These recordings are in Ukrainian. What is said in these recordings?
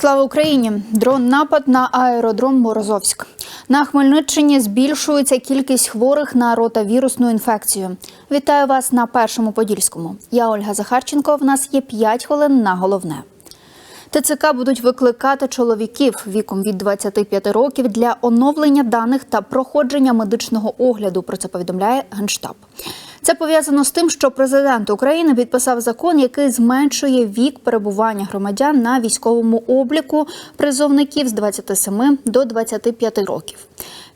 Слава Україні! Дрон напад на аеродром Морозовськ. На Хмельниччині збільшується кількість хворих на ротавірусну інфекцію. Вітаю вас на першому подільському. Я Ольга Захарченко. В нас є 5 хвилин на головне. ТЦК будуть викликати чоловіків віком від 25 років для оновлення даних та проходження медичного огляду. Про це повідомляє Генштаб. Це пов'язано з тим, що президент України підписав закон, який зменшує вік перебування громадян на військовому обліку призовників з 27 до 25 років.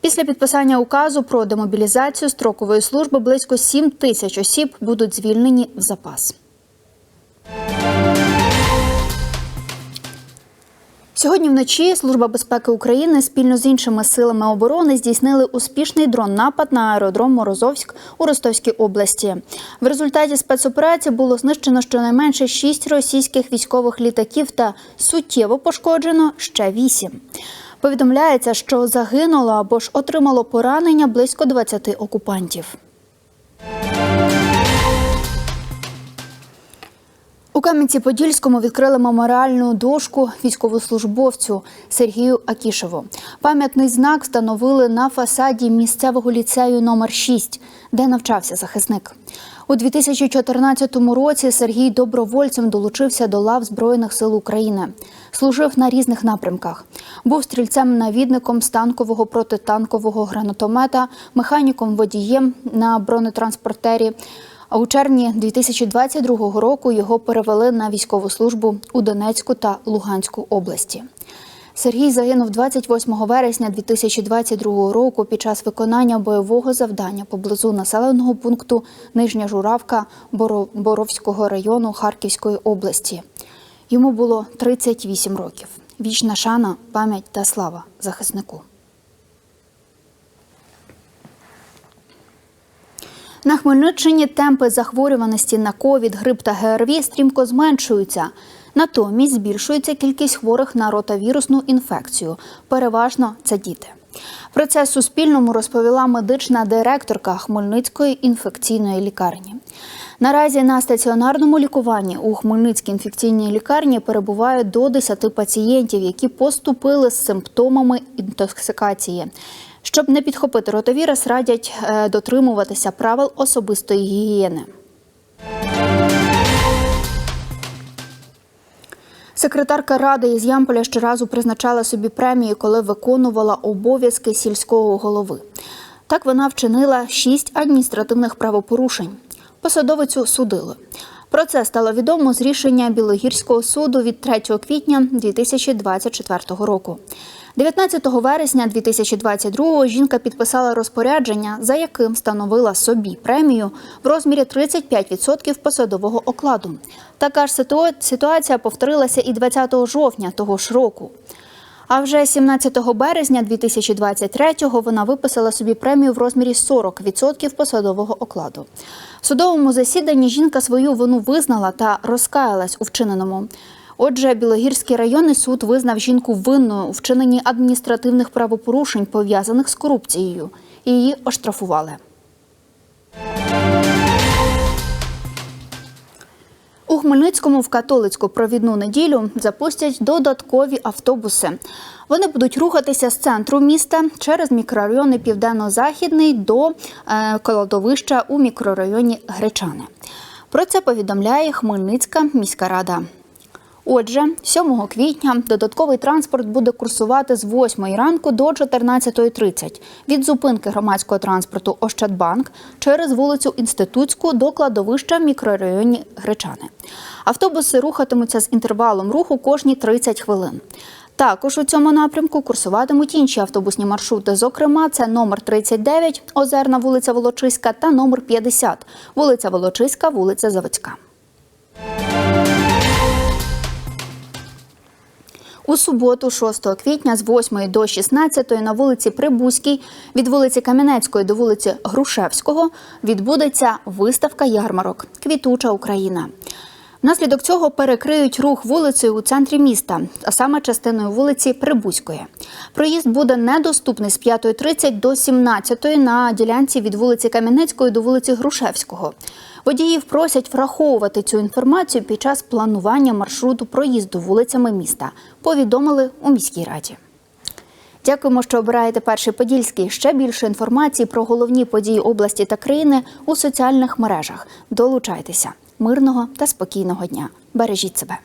Після підписання указу про демобілізацію строкової служби близько 7 тисяч осіб будуть звільнені в запас. Сьогодні вночі Служба безпеки України спільно з іншими силами оборони здійснили успішний дрон-напад на аеродром Морозовськ у Ростовській області. В результаті спецоперації було знищено щонайменше шість російських військових літаків та суттєво пошкоджено ще вісім. Повідомляється, що загинуло або ж отримало поранення близько 20 окупантів. У Кам'янці-Подільському відкрили меморіальну дошку військовослужбовцю Сергію Акішеву. Пам'ятний знак встановили на фасаді місцевого ліцею номер 6 де навчався захисник. У 2014 році Сергій добровольцем долучився до лав Збройних сил України. Служив на різних напрямках. Був стрільцем-навідником з танкового протитанкового гранатомета, механіком водієм на бронетранспортері. А у червні 2022 року його перевели на військову службу у Донецьку та Луганську області. Сергій загинув 28 вересня 2022 року під час виконання бойового завдання поблизу населеного пункту Нижня Журавка Боро- Боровського району Харківської області. Йому було 38 років. Вічна шана, пам'ять та слава захиснику. На Хмельниччині темпи захворюваності на ковід, грип та ГРВІ стрімко зменшуються. Натомість збільшується кількість хворих на ротавірусну інфекцію. Переважно це діти. Про це Суспільному розповіла медична директорка Хмельницької інфекційної лікарні. Наразі на стаціонарному лікуванні у Хмельницькій інфекційній лікарні перебуває до 10 пацієнтів, які поступили з симптомами інтоксикації. Щоб не підхопити ротавірус, радять е, дотримуватися правил особистої гігієни. Секретарка ради із Ямполя щоразу призначала собі премію, коли виконувала обов'язки сільського голови. Так вона вчинила шість адміністративних правопорушень. Посадовицю судили. Про це стало відомо з рішення Білогірського суду від 3 квітня 2024 року. 19 вересня 2022 жінка підписала розпорядження, за яким встановила собі премію в розмірі 35% посадового окладу. Така ж ситуація повторилася і 20 жовтня того ж року. А вже 17 березня 2023-го вона виписала собі премію в розмірі 40% посадового окладу. В судовому засіданні жінка свою вину визнала та розкаялась у вчиненому. Отже, Білогірський районний суд визнав жінку винною у вчиненні адміністративних правопорушень, пов'язаних з корупцією, її оштрафували. У Хмельницькому в католицьку провідну неділю запустять додаткові автобуси. Вони будуть рухатися з центру міста через мікрорайони Південно-Західний до е, кладовища у мікрорайоні Гречани. Про це повідомляє Хмельницька міська рада. Отже, 7 квітня додатковий транспорт буде курсувати з 8 ранку до 14.30 від зупинки громадського транспорту Ощадбанк через вулицю Інститутську до кладовища в мікрорайоні Гречани. Автобуси рухатимуться з інтервалом руху кожні 30 хвилин. Також у цьому напрямку курсуватимуть інші автобусні маршрути. Зокрема, це номер 39, Озерна вулиця Волочиська та номер 50, вулиця Волочиська, вулиця Заводська. У суботу, 6 квітня, з 8 до 16 на вулиці Прибузькій, від вулиці Кам'янецької до вулиці Грушевського відбудеться виставка ярмарок Квітуча Україна. Внаслідок цього перекриють рух вулицею у центрі міста, а саме частиною вулиці Прибузької. Проїзд буде недоступний з 5.30 до 17 на ділянці від вулиці Кам'янецької до вулиці Грушевського. Водіїв просять враховувати цю інформацію під час планування маршруту проїзду вулицями міста. Повідомили у міській раді. Дякуємо, що обираєте перший подільський. Ще більше інформації про головні події області та країни у соціальних мережах. Долучайтеся. Мирного та спокійного дня. Бережіть себе.